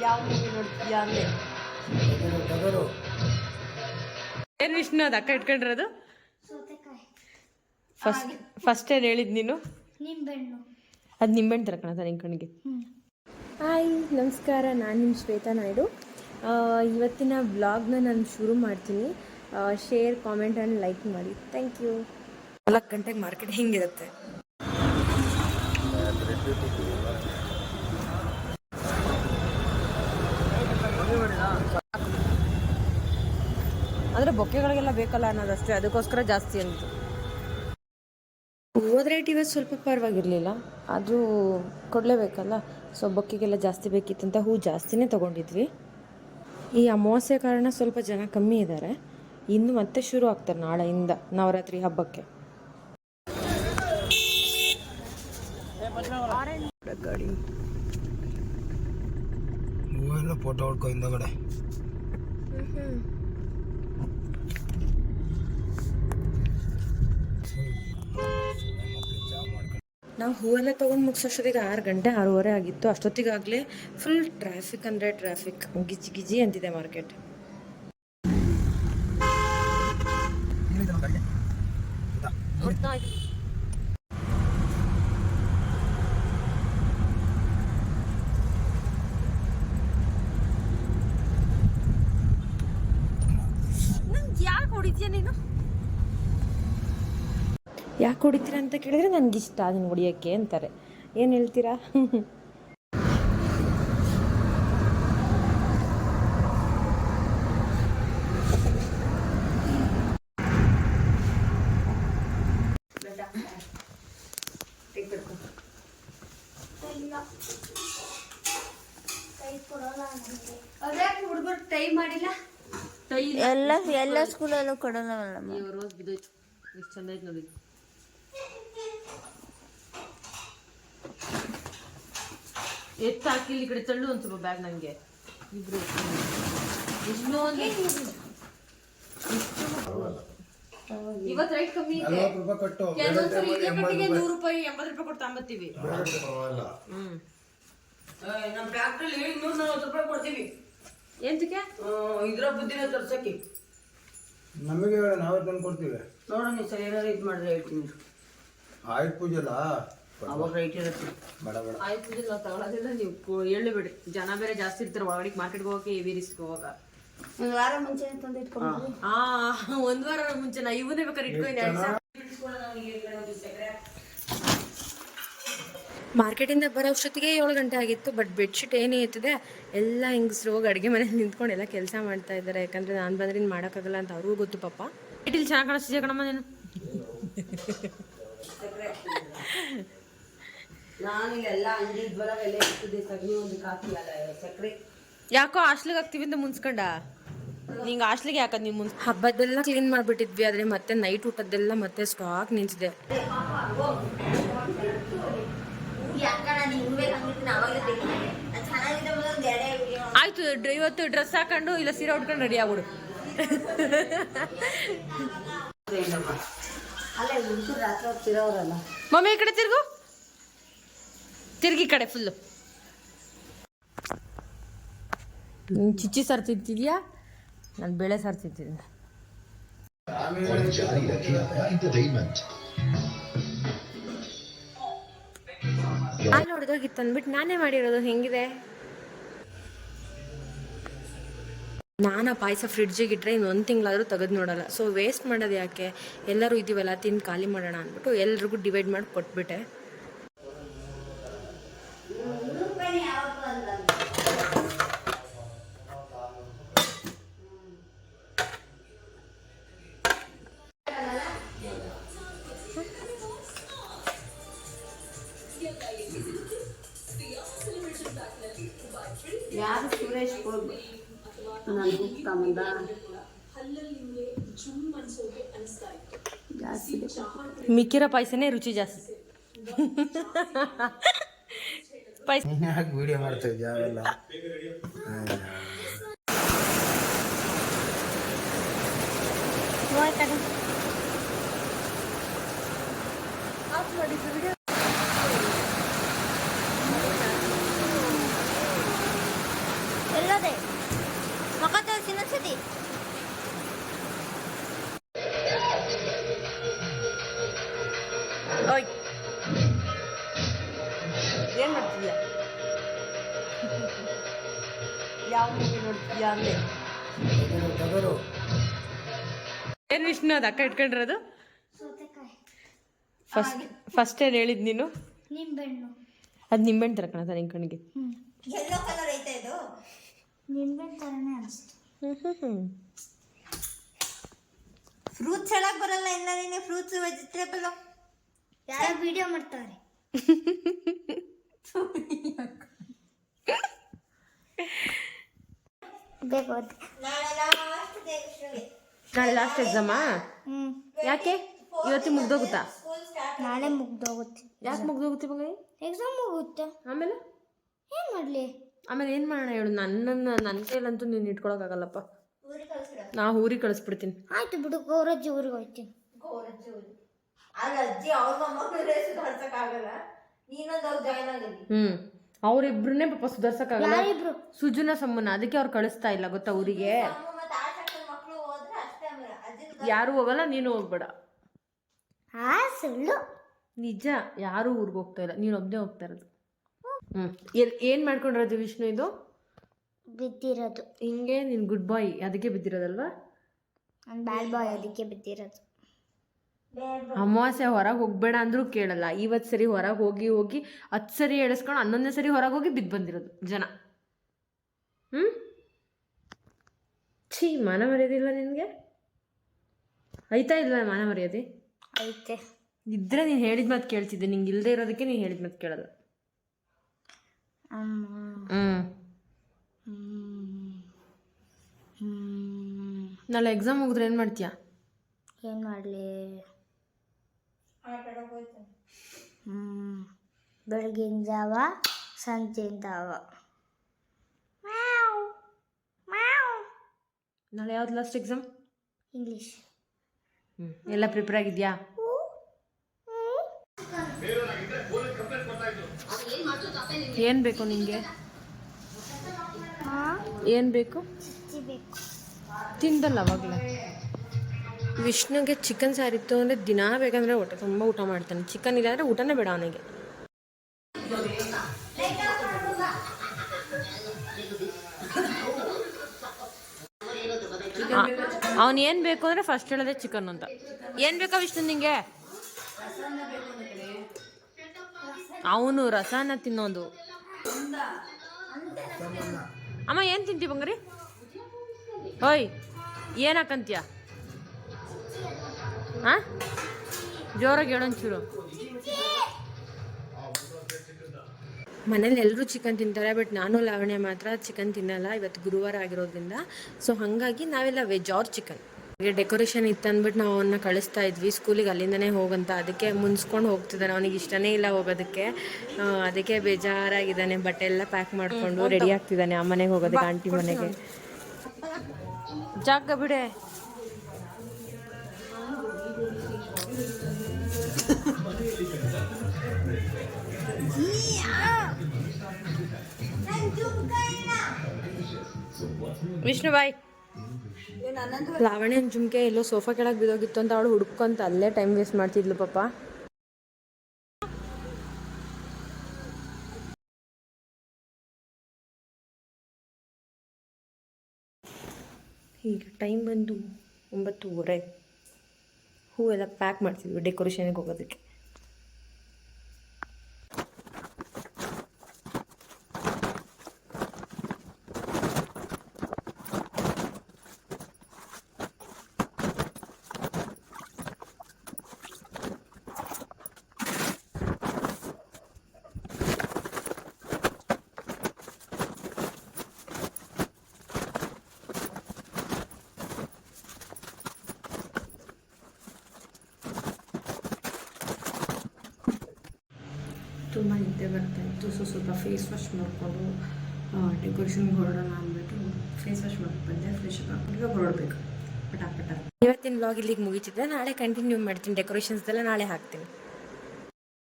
ಯಾವ ಮೂವಿ ನೋಡ್ತೀಯಾ ಅಂದೆ. ಏನು ವಿಷ್ಣು ಅದು ಅಕ್ಕ ಇಟ್ಕೊಂಡಿರೋದು? ಫಸ್ಟ್ ಫಸ್ಟ್ ಏನು ಹೇಳಿದ್ ನೀನು? ನಿಂಬೆಹಣ್ಣು. ಅದು ನಿಂಬೆಹಣ್ಣು ಸರ್ ನಿನ್ನ ಕಣ್ಣಿಗೆ. ಹಾಯ್ ನಮಸ್ಕಾರ. ನಾನು ನಿಮ್ಮ ಶ್ವೇತಾ ನಾಯ್ಡು. ಆ, ಇವತ್ತಿನ ಬ್ಲಾಗ್ನ ನಾನು ಶುರು ಮಾಡ್ತೀನಿ. ಶೇರ್ ಕಾಮೆಂಟ್ ಆ್ಯಂಡ್ ಲೈಕ್ ಮಾಡಿ. ಥ್ಯಾಂಕ್ ಯು ನಾಲ್ಕು ಗಂಟೆಗೆ ಮಾರ್ಕೆಟ್ ಹೆಂಗಿರುತ್ತೆ? ಅಂದರೆ ಬೊಕ್ಕೆಗಳಿಗೆಲ್ಲ ಬೇಕಲ್ಲ ಅನ್ನೋದಷ್ಟೇ ಅದಕ್ಕೋಸ್ಕರ ಜಾಸ್ತಿ ಅಂತ ಹೂವದ ರೇಟ್ ಇವತ್ತು ಸ್ವಲ್ಪ ಪರವಾಗಿರಲಿಲ್ಲ ಆದರೂ ಕೊಡಲೇಬೇಕಲ್ಲ? ಸೊ ಬೊಕ್ಕೆಗೆಲ್ಲ ಜಾಸ್ತಿ ಬೇಕಿತ್ತಂತ ಹೂ ಜಾಸ್ತಿನೇ ತಗೊಂಡಿದ್ವಿ. ಈ ಅಮಾವಾಸ್ಯೆ ಕಾರಣ ಸ್ವಲ್ಪ ಜನ ಕಮ್ಮಿ ಇದ್ದಾರೆ. ಇನ್ನು ಮತ್ತೆ ಶುರು ಆಗ್ತಾರೆ ನಾಳೆಯಿಂದ ನವರಾತ್ರಿ ಹಬ್ಬಕ್ಕೆ. ಫೋಟೋ ಹೊಡ್ಕೊ ಹಿಂದಗಡೆ. ನಾವು ಹೂವೆಲ್ಲ ತೊಗೊಂಡು ಮುಗಿಸೋಷ್ಟೊತ್ತಿಗೆ ಆರು ಗಂಟೆ, ಆರೂವರೆ ಆಗಿತ್ತು. ಅಷ್ಟೊತ್ತಿಗಾಗಲೇ ಫುಲ್ ಟ್ರಾಫಿಕ್ ಅಂದರೆ ಟ್ರಾಫಿಕ್ ಗಿಜಿ ಗಿಜಿ ಅಂತಿದೆ ಮಾರ್ಕೆಟ್ ಯಾಕೆ ಹೊಡಿತೀಯ ನೀನು? ಯಾಕೆ ಹೊಡಿತೀರಾ ಅಂತ ಕೇಳಿದ್ರೆ ನನಗೆ ಇಷ್ಟ ಅದನ್ನು ಹೊಡಿಯೋಕ್ಕೆ ಅಂತಾರೆ. ಏನು ಹೇಳ್ತೀರಾ? ಎಲ್ಲ ಎಲ್ಲ ಸ್ಕೂಲಲ್ಲೂ ಕೊಡೋಣ ರೋಸ್ ಬಿದ್ದೋಯ್ತು. ಎಷ್ಟು ಚಂದ ಐತೆ ನೋಡಿ. ಎತ್ತು ಹಾಕಿ ಇಲ್ಲಿ ಕಡೆ ತಳ್ಳು ಒಂದು ಸ್ವಲ್ಪ ಬ್ಯಾಗ್ ನನಗೆ ಇಬ್ರು. ಇನ್ನೊಂದು ಇವತ್ತು ರೈಟ್ ಕಮ್ಮಿ ಇದೆ. ನಲ್ವತ್ತು ರೂಪಾಯಿ ಕಟ್ಟು ಕೆಲವೊಂದ್ಸರಿ ಇದೇ ಕಟ್ಟಿಗೆ ನೂರು ರೂಪಾಯಿ ಎಂಬತ್ತು ರೂಪಾಯಿ ಕೊಟ್ಟು ತಗೊಂಬತ್ತೀವಿ ಹ್ಮ್. ನಮ್ಮ ಫ್ಯಾಕ್ಟ್ರಿಲಿ ಇನ್ನೂರ ನಲ್ವತ್ತು ರೂಪಾಯಿ ಕೊಡ್ತೀವಿ. ಎಂತಕ್ಕೆ? ಇದ್ರ ಬುದ್ಧಿನ ತರ್ಸಕ್ಕೆ. ನಮಗೆ ನಾವೇ ತಂದು ಕೊಡ್ತೀವಿ. ನೋಡೋಣ ಸರ್ ಸರಿ ಏನಾದ್ರು ಇದು ಮಾಡಿದ್ರೆ ಹೇಳ್ತೀನಿ. ಆಯುಧ ಪೂಜೆಲ್ಲ ಅವಾಗ ರೈಟ್ ಇರುತ್ತೆ. ಬೇಡ ಬೇಡ. ಆಯ್ತು ಪೂಜೆ ನಾವು ತಗೊಳ್ಳೋದಿಲ್ಲ ನೀವು ಕೊ- ಹೇಳಬೇಡಿ ಜನ ಬೇರೆ ಜಾಸ್ತಿ ಇರ್ತಾರೆ ಒಳಗಡೆ ಮಾರ್ಕೆಟ್ಗೆ ಹೋಗಕ್ಕೆ ಹೆವಿ ರಿಸ್ಕ್ ಹೋಗ ಒಂದು ವಾರ ಮುಂಚೆ ತಂದು ಇಟ್ಕೊಂಡು ಆ ಒಂದ್ ವಾರ ಮುಂಚೆ ನಾ ಇವನ್ನೇ ಬೇಕಾದ್ರೆ ಇಟ್ಕೊಂಡು ಮಾರ್ಕೆಟಿಂದ ಬರೋ ಅಷ್ಟೊತ್ತಿಗೆ ಏಳು ಗಂಟೆ ಆಗಿತ್ತು ಬಟ್ ಬೆಡ್ಶೀಟ್ ಏನೇ ಇರ್ತದೆ ಎಲ್ಲ ಹೆಂಗಸರು ಹೋಗಿ ಅಡುಗೆ ಮನೇಲಿ ನಿಂತ್ಕೊಂಡು ಎಲ್ಲ ಕೆಲಸ ಮಾಡ್ತಾ ಇದ್ದಾರೆ. ಯಾಕಂದ್ರೆ ನಾನು ಬಂದ್ರೆ ಇನ್ನು ಮಾಡೋಕ್ಕಾಗಲ್ಲ ಅಂತ ಅವ್ರಿಗೂ ಗೊತ್ತು ಪಾಪ. ಇಲ್ಲಿ ಚೆನ್ನಾಗಿ ಕಾಣಿಸ್ತಿದ್ಯಾ ಕಣಮ್ಮ ನೀನು? ನಾನು ಎಲ್ಲ ಅಂಗಡಿ ಬರ ಎಲ್ಲ ಇರ್ತದೆ ಸಗಣಿ ಒಂದು ಕಾಫಿ ಅಲ್ಲ ಸಕ್ಕರೆ. ಯಾಕೋ ಹಾಸ್ಟ್ಲಿಗೆ ಹಾಕ್ತೀವಿ ಅಂತ ಮುನ್ಸ್ಕೊಂಡ? ನಿಂಗೆ ಹಾಸ್ಟ್ಲಿಗೆ ಯಾಕದ್ ನೀವು ಮುನ್ಸ್ ಹಬ್ಬದ್ದೆಲ್ಲ ಕ್ಲೀನ್ ಮಾಡಿಬಿಟ್ಟಿದ್ವಿ ಆದರೆ ಮತ್ತೆ ನೈಟ್ ಊಟದ್ದೆಲ್ಲ ಮತ್ತೆ ಸ್ಟಾಕ್ ನಿಂತಿದೆ ಆಯ್ತು ಇವತ್ತು ಡ್ರೆಸ್ ಹಾಕೊಂಡು ಇಲ್ಲ ಸೀರೆ ಉಟ್ಕೊಂಡು ರೆಡಿ ಆಗ್ಬಿಡು. ಮಮ್ಮಿ ಈ ಕಡೆ ತಿರ್ಗು. ತಿರುಗಿ ಕಡೆ ಫುಲ್ಲು ನೀನು ಚಿಚ್ಚಿ ಸಾರು ನಾನು ಬೇಳೆ ಸಾರು ತಿಂತಿದ್ದೀನಿ. ಹಾಲು ಅಂದ್ಬಿಟ್ಟು ನಾನೇ ಮಾಡಿರೋದು ಹೆಂಗಿದೆ? ನಾನು ಪಾಯಸ ಫ್ರಿಡ್ಜಿಗೆ ಇಟ್ಟರೆ ಇನ್ನು ಒಂದು ತಿಂಗಳಾದರೂ ತೆಗೆದು ನೋಡೋಲ್ಲ. ಸೊ ವೇಸ್ಟ್ ಮಾಡೋದು ಯಾಕೆ? ಎಲ್ಲರೂ ಇದ್ದೀವಲ್ಲ ತಿಂದು ಖಾಲಿ ಮಾಡೋಣ ಅಂದ್ಬಿಟ್ಟು ಎಲ್ರಿಗೂ ಡಿವೈಡ್ ಮಾಡಿ ಕೊಟ್ಬಿಟ್ಟೆ. ನಾನು ತಮ್ಮಂದ ಜಾಸ್ತಿ. ಮಿಕ್ಕಿರೋ ಪಾಯಸನೇ ರುಚಿ ಜಾಸ್ತಿ. ಪಾಯಸ ವಿಡಿಯೋ ಮಾಡ್ತಾ ಇದ್ಯಾ ಅವೆಲ್ಲ? ಎಲ್ಲದೆ? ಯಾವ ಮೂವಿ ನೋಡ್ತೀಯಾ ಅಂದೆ. ಏನು ವಿಷ್ಣು ಅದಕ್ಕ ಅಕ್ಕ ಇಟ್ಕೊಂಡಿರೋದು? ಸೌತೆಕಾಯಿ. ಫಸ್ಟ್ ಫಸ್ಟ್ ಏನು ಹೇಳಿದ್ ನೀನು? ನಿಂಬೆಹಣ್ಣು. ಅದು ನಿಂಬೆಹಣ್ಣು ಥರ ಕಾಣತ್ತ ನಿನ್ ಕಣ್ಣಿಗೆ. ಎಲ್ಲೋ ಕಲರ್ ಐತೆ ಇದು. ನಿಂಬೆಹಣ್ಣು ಥರನೇ ಅನಿಸ್ತು. ಫ್ರೂಟ್ಸ್ ಹೇಳಕ್ ಬರಲ್ಲ ಇನ್ನ ನೀನೆ ಫ್ರೂಟ್ಸ್ ವೆಜಿಟೇಬಲ್ ಯಾರು ವಿಡಿಯೋ ಮಾಡ್ತಾರೆ. ಬೇಕು ನಾಳೆ ಲಾಸ್ಟ್ ಎಕ್ಸಾಮಾ ಹ್ಞೂ ಯಾಕೆ? ಇವತ್ತು ಮುಗ್ದೋಗುತ್ತಾ? ನಾಳೆ ಮುಗ್ದೋಗುತ್ತೆ. ಯಾಕೆ ಮುಗ್ದೋಗುತ್ತೆ ಮಗ ಎಕ್ಸಾಮ್ ಮುಗುತ್ತೆ? ಆಮೇಲೆ? ಏನು ಮಾಡಲಿ? ಆಮೇಲೆ ಏನು ಮಾಡೋಣ ಹೇಳು? ನನ್ನನ್ನು ನನ್ನ ಕೈಲಂತೂ ನೀನು ಇಟ್ಕೊಳಕ್ಕಾಗಲ್ಲಪ್ಪ ನಾ ಊರಿಗೆ ಕಳಿಸ್ಬಿಡ್ತೀನಿ. ಆಯ್ತು ಬಿಡು ಗೌರಜ್ಜಿ ಊರಿಗೆ ಹೋಗ್ತೀನಿ ಹ್ಞೂ ಅವರಿಬ್ರನ್ನೇ ಪಾಪ ಸುಧಾರ್ಸಕ್ಕಾಗಲ್ಲ? ಯಾರಿಬ್ರು ಸುಜುನ ಸಮ್ಮನ ಅದಕ್ಕೆ ಅವ್ರು ಕಳಿಸ್ತಾ ಇಲ್ಲ ಗೊತ್ತಾ ಊರಿಗೆ? ಯಾರು ಹೋಗಲ್ಲ ನೀನು ಹೋಗ್ಬೇಡ. ಆ ಸುಳ್ಳು. ನಿಜ ಯಾರು ಊರಿಗೆ ಹೋಗ್ತಾ ಇಲ್ಲ. ನೀನು ಒಬ್ಬನೇ ಹೋಗ್ತಾ ಇರೋದು. ಹ್ಞೂ ಏನ್ ಏನು ಮಾಡ್ಕೊಂಡಿರೋದು ವಿಷ್ಣು ಇದು? ಬಿದ್ದಿರೋದು. ಹಿಂಗೆ ನೀನು ಗುಡ್ ಬಾಯ್ ಅದಕ್ಕೆ ಬಿದ್ದಿರೋದಲ್ವಾ? ನಾನು ಬ್ಯಾಡ್ ಬಾಯ್ ಅದಕ್ಕೆ ಬಿದ್ದಿರೋದು. ಅಮಾವಾಸ್ಯೆ ಹೊರಗೆ ಹೋಗ್ಬೇಡ ಅಂದ್ರೂ ಕೇಳಲ್ಲ. ಇವತ್ತು ಸರಿ ಹೊರಗೆ ಹೋಗಿ ಹೋಗಿ ಹತ್ತು ಸರಿ ಎಳಿಸ್ಕೊಂಡು ಹನ್ನೊಂದನೇ ಸರಿ ಹೊರಗೆ ಹೋಗಿ ಬಿದ್ದು ಬಂದಿರೋದು ಜನ. ಹ್ಞೂ ಛೀ ಮಾನ ಮರ್ಯಾದೆ ಇಲ್ಲ ನಿನಗೆ? ಐತಾ ಇಲ್ಲ ಮಾನ ಮರ್ಯಾದೆ? ಐತೆ. ಇದ್ರೆ ನೀನು ಹೇಳಿದ ಮಾತು ಕೇಳ್ತಿದ್ದೆ. ನಿಂಗೆ ಇಲ್ಲದೆ ಇರೋದಕ್ಕೆ ನೀನು ಹೇಳಿದ ಮಾತು ಕೇಳೋದು. ಹ್ಞೂ. ನಾಳೆ ಎಕ್ಸಾಮ್ ಮುಗಿದ್ರೆ ಏನು ಮಾಡ್ತೀಯಾ? ಏನು ಮಾಡ್ಲಿ? ಬೆಳಗಿನ ಜಾವ ಸಂಜೆನ ಜಾವ. ನಾಳೆ ಯಾವ್ದು ಲಾಸ್ಟ್ ಎಕ್ಸಾಮ್ ಇಂಗ್ಲೀಷ್ ಎಲ್ಲ ಪ್ರಿಪೇರ್ ಆಗಿದ್ಯಾ? ಏನು ಬೇಕು ನಿಮಗೆ ಏನು ಬೇಕು? ಬೇಕು. ತಿಂದಲ್ಲ ಅವಾಗಲೇ. ವಿಷ್ಣುಗೆ ಚಿಕನ್ ಸಾರಿತ್ತು ಅಂದರೆ ದಿನಾ ಬೇಕಂದರೆ ಊಟ ತುಂಬ ಊಟ ಮಾಡ್ತಾನೆ. ಚಿಕನ್ ಇಲ್ಲ ಅಂದರೆ ಊಟನೇ ಬೇಡ ಅವನಿಗೆ. ಅವನು ಏನು ಬೇಕು ಅಂದರೆ ಫಸ್ಟ್ ಹೇಳೋದೇ ಚಿಕನ್ ಅಂತ. ಏನು ಬೇಕಾ ವಿಷ್ಣು ನಿಂಗೆ? ಅವನು ರಸನ ತಿನ್ನೋದು. ಅಮ್ಮ ಏನು ತಿಂತೀವಿ ಬಂಗ್ರಿ? ಓಯ್ ಏನು ಹಾಕಂತೀಯ? ಹಾಂ? ಜೋರಾಗಿ ಹೇಳೊಂಚೂರು ಮನೇಲಿ ಎಲ್ಲರೂ ಚಿಕನ್ ತಿಂತಾರೆ ಬಟ್ ನಾನು ಲಾವಣ್ಯ ಮಾತ್ರ ಚಿಕನ್ ತಿನ್ನಲ್ಲ. ಇವತ್ತು ಗುರುವಾರ ಆಗಿರೋದ್ರಿಂದ. ಸೊ ಹಾಗಾಗಿ ನಾವೆಲ್ಲ ವೆಜ್ ಆರ್ ಚಿಕನ್ ಡೆಕೋರೇಷನ್ ಇತ್ತು ಅಂದ್ಬಿಟ್ಟು ನಾವು ಅವನ್ನ ಕಳಿಸ್ತಾ ಇದ್ವಿ. ಸ್ಕೂಲಿಗೆ ಅಲ್ಲಿಂದನೇ ಹೋಗಂತ. ಅದಕ್ಕೆ ಮುನ್ಸ್ಕೊಂಡು ಹೋಗ್ತಿದ್ದಾನೆ ಅವನಿಗೆ ಇಷ್ಟನೇ ಇಲ್ಲ ಹೋಗೋದಕ್ಕೆ. ಅದಕ್ಕೆ ಬೇಜಾರಾಗಿದ್ದಾನೆ. ಬಟ್ಟೆ ಎಲ್ಲ ಪ್ಯಾಕ್ ಮಾಡಿಕೊಂಡು ರೆಡಿ ಆಗ್ತಿದ್ದಾನೆ ಮನೆಗೆ ಹೋಗೋದಕ್ಕೆ ಆಂಟಿ ಮನೆಗೆ. ಜಾಗ ಬಿಡೆ. ವಿಷ್ಣು ಬಾಯ್ ಲಾವಣ್ಯನ ಜುಮ್ಕೆ ಎಲ್ಲೋ ಸೋಫಾ ಕೆಳಗೆ ಬಿದ್ದೋಗಿತ್ತು ಅಂತ ಅವಳು ಹುಡ್ಕೊಂತ ಅಲ್ಲೇ ಟೈಮ್ ವೇಸ್ಟ್ ಮಾಡ್ತಿದ್ಲು ಪಾಪ. ಈಗ ಟೈಮ್ ಬಂದು ಒಂಬತ್ತುವರೆ. ಹೂವೆಲ್ಲ ಪ್ಯಾಕ್ ಮಾಡ್ತಿದ್ವಿ ಡೆಕೋರೇಷನ್ಗೆ ಹೋಗೋದಕ್ಕೆ. ತುಂಬ ನಿದ್ದೆ ಬರ್ತಾ ಇತ್ತು. ಸೊ ಸ್ವಲ್ಪ ಫೇಸ್ ವಾಶ್ ಮಾಡಿಕೊಂಡು ಡೆಕೋರೇಷನ್ಗೆ ಹೊರಡೋಣ ಅಂದ್ಬಿಟ್ಟು ಫೇಸ್ ವಾಶ್ ಮಾಡ್ಕೊಂಡು ಬಂದೆ. ಫ್ರೆಶ್ ಅಪ್ ಹಾಕೊಂಡು ಹೊರಡಬೇಕು. ಇವತ್ತಿನ ಬ್ಲಾಗ್ ಇಲ್ಲಿಗೆ ಮುಗಿತಿದ್ದೆ ನಾಳೆ ಕಂಟಿನ್ಯೂ ಮಾಡ್ತೀನಿ ಡೆಕೋರೇಷನ್ಸ್ದೆಲ್ಲ ನಾಳೆ ಹಾಕ್ತೀನಿ.